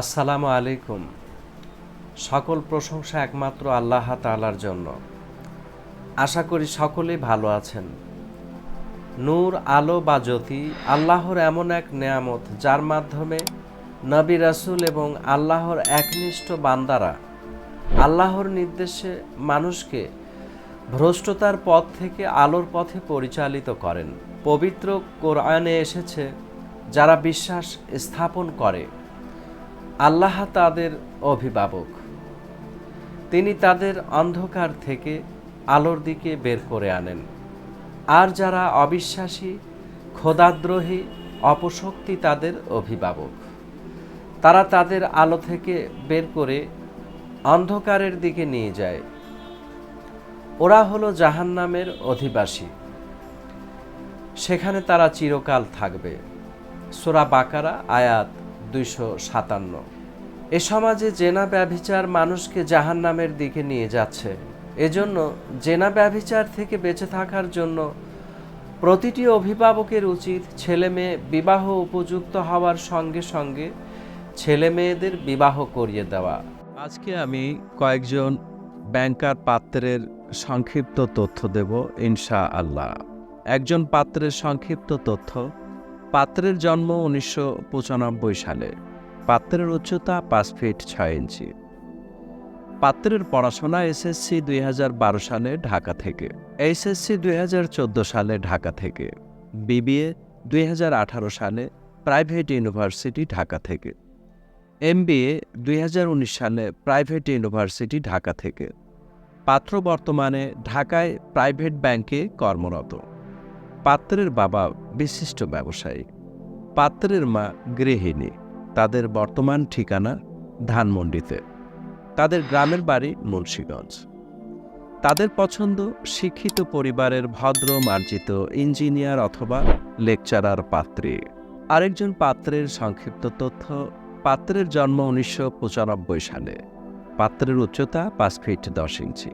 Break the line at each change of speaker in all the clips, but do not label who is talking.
আসসালামু আলাইকুম। সকল প্রশংসা একমাত্র আল্লাহ তাআলার জন্য। আশা করি সকলেই ভালো আছেন। নূর, আলো বা জ্যোতি আল্লাহর এমন এক নেয়ামত যার মাধ্যমে নবী রাসুল এবং আল্লাহর একনিষ্ঠ বান্দারা আল্লাহর নির্দেশে মানুষকে ভ্রষ্টতার পথ থেকে আলোর পথে পরিচালিত করেন। পবিত্র কোরআনে এসেছে, যারা বিশ্বাস স্থাপন করে আল্লাহ তাদের অভিভাবক। তিনি তাদের অন্ধকার থেকে আলোর দিকে বের করে আনেন। আর যারা অবিশ্বাসী খোদাদ্রোহী অপশক্তি তাদের অভিভাবক। তারা তাদের আলো থেকে বের করে অন্ধকারের দিকে নিয়ে যায়। ওরা হলো জাহান্নামের অধিবাসী। সেখানে তারা চিরকাল থাকবে। সোরা বাকারা, আয়াত দুইশো সাতান্ন। এ সমাজে জেনা ব্যভিচার মানুষকে জাহান্নামের দিকে নিয়ে যাচ্ছে। এজন্য জেনা ব্যভিচার থেকে বেঁচে থাকার জন্য প্রতিটি অভিভাবকের উচিত ছেলে মেয়ে বিবাহ উপযুক্ত হওয়ার সঙ্গে সঙ্গে ছেলে মেয়েদের বিবাহ করিয়ে দেওয়া।
আজকে আমি কয়েকজন ব্যাংকার পাত্রের সংক্ষিপ্ত তথ্য দেব ইনশা আল্লাহ একজন পাত্রের সংক্ষিপ্ত তথ্য পাত্রের জন্ম উনিশশো পঁচানব্বই সালে। পাত্রের উচ্চতা পাঁচ ফিট ছয় ইঞ্চি। পাত্রের পড়াশোনা এসএসসি দুই হাজার বারো সালে ঢাকা থেকে। এইচএসসি দুই সালে ঢাকা থেকে। বিবিএ দুই হাজার আঠারো সালে প্রাইভেট ইউনিভার্সিটি ঢাকা থেকে। এমবিএ দুই হাজার উনিশ সালে প্রাইভেট ইউনিভার্সিটি ঢাকা থেকে। পাত্র বর্তমানে ঢাকায় প্রাইভেট ব্যাংকে কর্মরত। পাত্রের বাবা বিশিষ্ট ব্যবসায়ী। পাত্রের মা গৃহিণী। তাদের বর্তমান ঠিকানা ধানমন্ডিতে। তাদের গ্রামের বাড়ি মুন্সীগঞ্জ। তাদের পছন্দ শিক্ষিত পরিবারের ভদ্র মার্জিত ইঞ্জিনিয়ার অথবা লেকচারার পাত্রী। আরেকজন পাত্রের সংক্ষিপ্ত তথ্য, পাত্রের জন্ম উনিশশো পঁচানব্বই সালে। পাত্রের উচ্চতা পাঁচ ফিট দশ ইঞ্চি।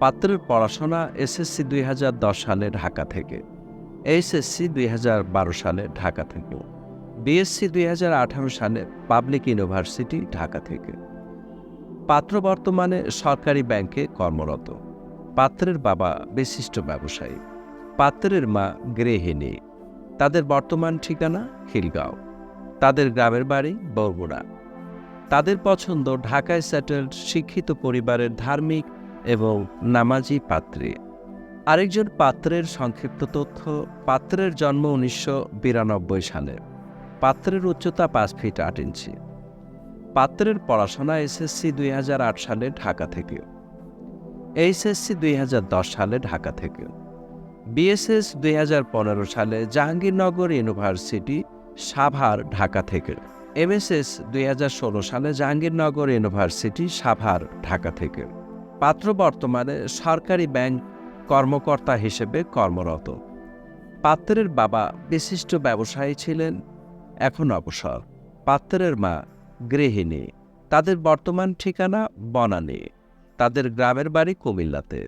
পাত্রের পড়াশোনা এসএসসি দুই হাজার দশ সালে ঢাকা থেকে, এইচএসসি দুই হাজার বারো সালে ঢাকা থেকে বিএসসি দুই হাজার আঠারো সালে পাবলিক ইউনিভার্সিটি ঢাকা থেকে। পাত্র বর্তমানে সরকারি ব্যাংকে কর্মরত। পাত্রের বাবা বিশিষ্ট ব্যবসায়ী। পাত্রের মা গৃহিণী। তাদের বর্তমান ঠিকানা খিলগাঁও। তাদের গ্রামের বাড়ি বরগুড়া তাদের পছন্দ ঢাকায় সেটেলড শিক্ষিত পরিবারের ধার্মিক এবং নামাজি পাত্রী। আরেকজন পাত্রের সংক্ষিপ্ত তথ্য, পাত্রের জন্ম উনিশশো বিরানব্বই সালে। পাত্রের উচ্চতা পাঁচ ফিট আট ইঞ্চি। পাত্রের পড়াশোনা এসএসসি দুই হাজার আট সালে ঢাকা থেকে। এইচএসসি দুই হাজার দশ সালে ঢাকা থেকে। বিএসএস দুই হাজার পনেরো সালে জাহাঙ্গীরনগর ইউনিভার্সিটি, সাভার, ঢাকা থেকে। এমএসএস দুই হাজার ষোলো সালে জাহাঙ্গীরনগর ইউনিভার্সিটি, সাভার, ঢাকা থেকে। পাত্র বর্তমানে সরকারি ব্যাংক কর্মকর্তা হিসেবে কর্মরত। পাত্রের বাবা বিশিষ্ট ব্যবসায়ী ছিলেন, এখন অবসর। পাত্রের মা গৃহিণী। তাদের বর্তমান ঠিকানা বনানী। তাদের গ্রামের বাড়ি কুমিল্লাতে।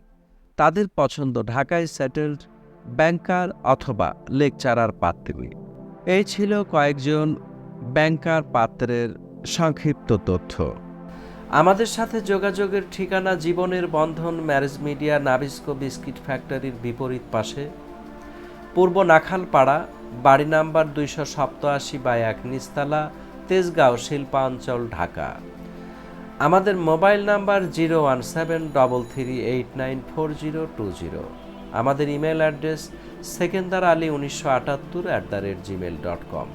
তাদের পছন্দ ঢাকায় সেটেলড ব্যাংকার অথবা লেকচারার পাত্রী। এই ছিল কয়েকজন ব্যাংকার পাত্রের সংক্ষিপ্ত তথ্য।
আমাদের সাথে যোগাযোগের ঠিকানা জীবনের বন্ধন ম্যারেজ মিডিয়া নাবিস্কো বিস্কিট ফ্যাক্টরির বিপরীত পাশে। পূর্ব নাখালপাড়া, বাড়ি নাম্বার দুইশো সপ্তআশি বাই এক নিস্তালা তেজগাঁও, শিল্পাঞ্চল, ঢাকা। আমাদের mobile number zero one seven double three eight nine four zero two zero. আমাদের ইমেল অ্যাড্রেস সেকেন্দার আলী উনিশশো আটাত্তর at the rate gmail dot com.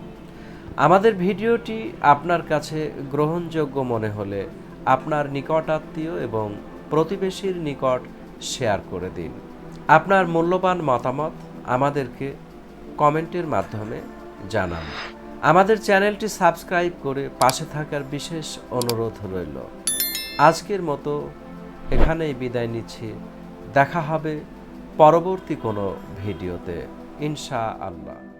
আমাদের ভিডিওটি আপনার কাছে গ্রহণযোগ্য মনে হলে আপনার নিকট আত্মীয় এবং প্রতিবেশীর নিকট শেয়ার করে দিন। আপনার মূল্যবান মতামত আমাদেরকে কমেন্টের মাধ্যমে জানান। আমাদের চ্যানেলটি সাবস্ক্রাইব করে পাশে থাকার বিশেষ অনুরোধ রইল। আজকের মতো এখানেই বিদায় নিচ্ছি। দেখা হবে পরবর্তী কোনো ভিডিওতে। ইনশা আল্লাহ